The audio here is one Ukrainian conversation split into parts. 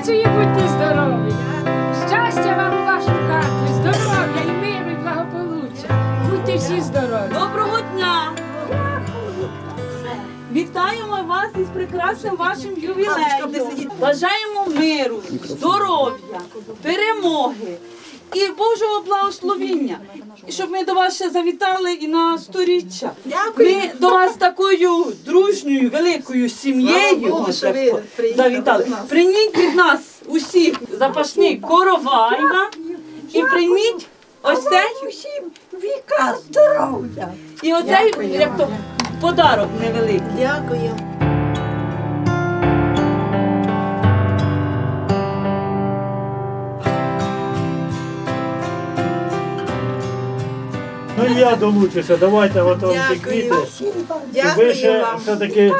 працює, будьте здорові. Щастя вам у вашу хату, здоров'я і миру, і благополуччя. Будьте всі здорові. Доброго дня! Вітаємо вас із прекрасним вашим ювілеєм. Бажаємо миру, здоров'я, перемоги і Божого благословіння. І щоб ми до вас ще завітали і на сторіччя. Ми до вас такою дружньою, великою сім'єю завітали. Прийміть від нас усіх запашний коровайна і прийміть ось цей Усім віка здоров'я. і оцей як то подарок невеликий. Дякую. І я долучуся, давайте Дякую. квіти. Ви ще все-таки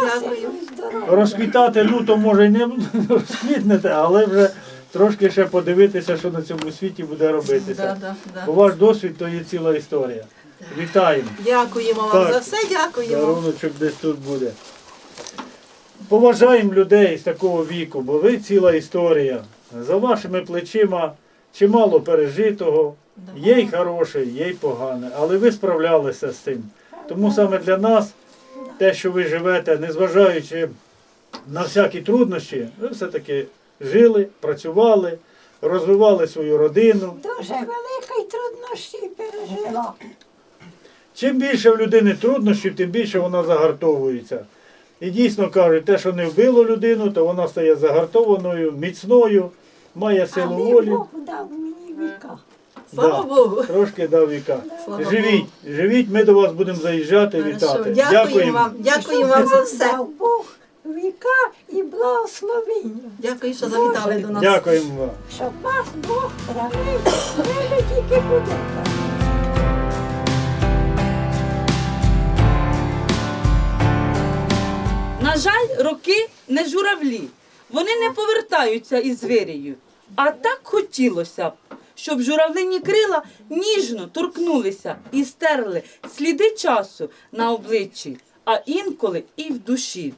розквітати люто може й не розквітнете, але вже трошки ще подивитися, що на цьому світі буде Да, робитися. да, да. Бо ваш досвід то є ціла історія. Вітаємо. Дякуємо вам Так. за все, дякуємо. Даруночок десь тут буде. Поважаємо людей з такого віку, бо ви ціла історія. За вашими плечима чимало пережитого. Є й хороше, є й погане, але ви справлялися з цим. Тому саме для нас те, що ви живете, незважаючи на всякі труднощі, ви все-таки жили, працювали, розвивали свою родину. Дуже велика труднощі пережила. Чим більше в людини труднощів, тим більше вона загартовується. І дійсно кажуть, те, що не вбило людину, то вона стає загартованою, міцною, має силу волі. Бог дав мені віка. Слава Да. Богу. Трошки дав віка. Слава Живіть, живіть, ми до вас будемо заїжджати, вітати. Дякуємо вам, дякуємо вам за все. Бог віка і благословення. Дякую, що завітали до нас. Дякуємо вам. Щоб вас Бог хранив, ви тільки будете. На жаль, роки не журавлі. Вони не повертаються із вирію. А так хотілося б, щоб журавлині крила ніжно торкнулися і стерли сліди часу на обличчі, а інколи і в душі.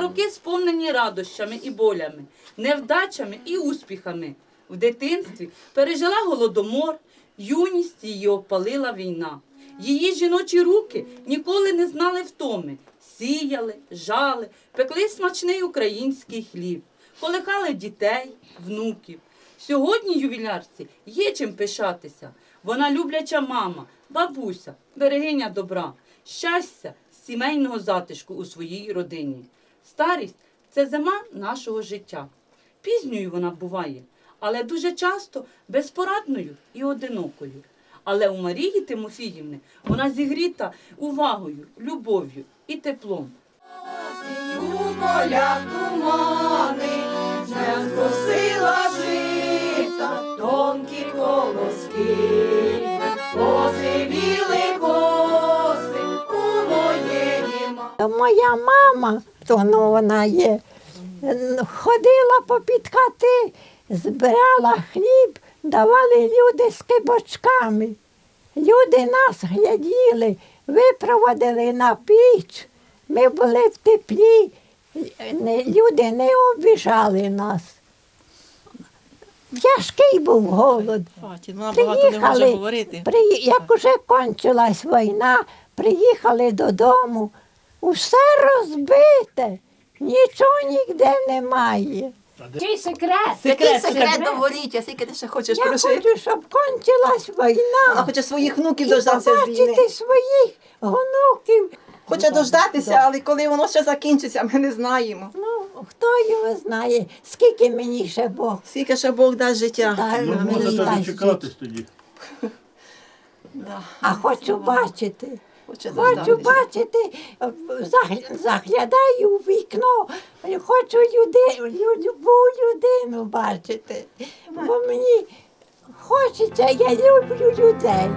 Роки, сповнені радощами і болями, невдачами і успіхами. В дитинстві пережила голодомор, юність її опалила війна. Її жіночі руки ніколи не знали втоми. Сіяли, жали, пекли смачний український хліб, колихали дітей, внуків. Сьогодні ювілярці є чим пишатися. Вона любляча мама, бабуся, берегиня добра, щастя, сімейного затишку у своїй родині. Старість це зима нашого життя. Пізньою вона буває, але дуже часто безпорадною і одинокою. Але у Марії Тимофіївни вона зігріта увагою, любов'ю і теплом. У полях тумани, Моя мама, то ну вона є, ходила попід хати, збирала хліб, давали люди з кибочками. Люди нас гляділи, випроводили на піч. Ми були в теплі, люди не обіжали нас. Тяжкий був голод. Хватить, багато не може Приїхали, говорити. при, як уже кончилась війна, приїхали додому, усе розбите, нічого ніде немає. Який секрет? Який секрет довголіття, скільки ти ще хочеш Я прожити? хочу, щоб кончилась Вона війна. хоче своїх внуків І дождатися з війни. побачити своїх онуків. Хоче дождатися, але коли воно ще закінчиться, ми не знаємо. Ну, хто його знає, скільки мені ще Бог. Скільки ще Бог дасть життя. дай Ну, мені можете дасть дочекатись тоді. Да. А хочу бачити. Хочу бачити, загля- заглядаю в вікно, хочу люди, любу людину бачити. Бо мені хочеться, я люблю людей.